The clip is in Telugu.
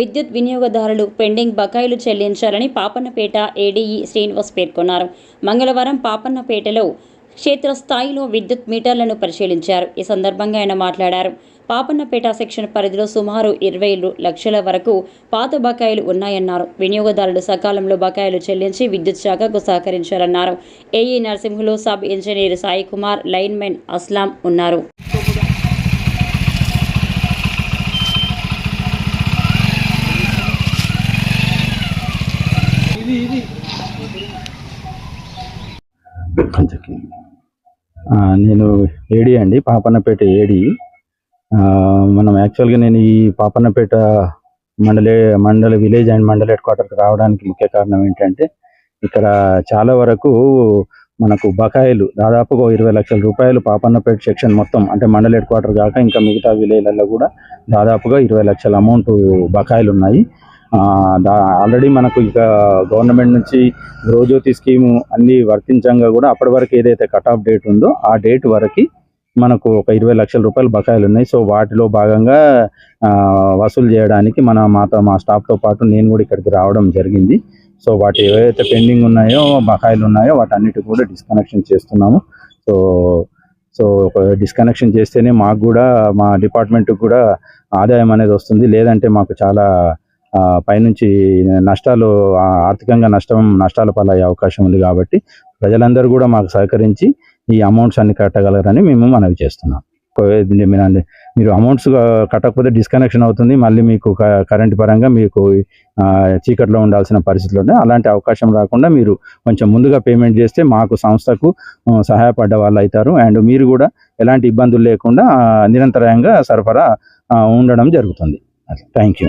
విద్యుత్ వినియోగదారులు పెండింగ్ బకాయిలు చెల్లించాలని పాపన్నపేట ఏడీఈ శ్రీనివాస్ పేర్కొన్నారు. మంగళవారం పాపన్నపేటలో క్షేత్రస్థాయిలో విద్యుత్ మీటర్లను పరిశీలించారు. ఈ సందర్భంగా ఆయన మాట్లాడారు. పాపన్నపేట సెక్షన్ పరిధిలో సుమారు ఇరవై లక్షల వరకు పాత బకాయిలు ఉన్నాయన్నారు. వినియోగదారులు సకాలంలో బకాయిలు చెల్లించి విద్యుత్ శాఖకు సహకరించాలన్నారు. AE Narasimhulu sub engineer Sai Kumar linemen Aslam ఉన్నారు. పంచకి. నేను ఏడి అండి పాపన్నపేట ఏడి మనం యాక్చువల్గా నేను ఈ పాపన్నపేట మండలే మండల విలేజ్ అండ్ మండల హెడ్ క్వార్టర్కి రావడానికి ముఖ్య కారణం ఏంటంటే ఇక్కడ చాలా వరకు మనకు బకాయిలు దాదాపుగా ఇరవై లక్షల రూపాయలు పాపన్నపేట సెక్షన్ మొత్తం అంటే మండల హెడ్ క్వార్టర్ కాక ఇంకా మిగతా విలేజ్లలో కూడా దాదాపుగా ఇరవై లక్షల అమౌంట్ బకాయిలు ఉన్నాయి ఆల్రెడీ మనకు ఇక గవర్నమెంట్ నుంచి గృహజ్యోతి స్కీము అన్నీ వర్తించంగా కూడా అప్పటి వరకు ఏదైతే కట్ ఆఫ్ డేట్ ఉందో ఆ డేట్ వరకు మనకు ఒక ఇరవై లక్షల రూపాయలు బకాయిలు ఉన్నాయి. సో వాటిలో భాగంగా వసూలు చేయడానికి మన మాతో మా స్టాఫ్తో పాటు నేను కూడా ఇక్కడికి రావడం జరిగింది. సో వాటి ఏవైతే పెండింగ్ ఉన్నాయో బకాయిలు ఉన్నాయో వాటన్నిటి కూడా డిస్కనెక్షన్ చేస్తున్నాము. సో సో డిస్కనెక్షన్ చేస్తేనే మాకు కూడా మా డిపార్ట్మెంట్కి కూడా ఆదాయం అనేది వస్తుంది. లేదంటే మాకు చాలా పైనుంచి నష్టాలు ఆర్థికంగా నష్టం నష్టాల పాలయ్యే అవకాశం ఉంది కాబట్టి ప్రజలందరూ కూడా మాకు సహకరించి ఈ అమౌంట్స్ అన్ని కట్టగలరని మేము మనవి చేస్తున్నాం. మీరు అమౌంట్స్ కట్టకపోతే డిస్కనెక్షన్ అవుతుంది. మళ్ళీ మీకు క- కరెంట్ పరంగా మీకు చీకట్లో ఉండాల్సిన పరిస్థితులు ఉన్నాయి. అలాంటి అవకాశం రాకుండా మీరు కొంచెం ముందుగా పేమెంట్ చేస్తే మాకు సంస్థకు సహాయపడ్డ వాళ్ళు అవుతారు. అండ్ మీరు కూడా ఎలాంటి ఇబ్బందులు లేకుండా నిరంతరాయంగా సరఫరా ఉండడం జరుగుతుంది. Thank you.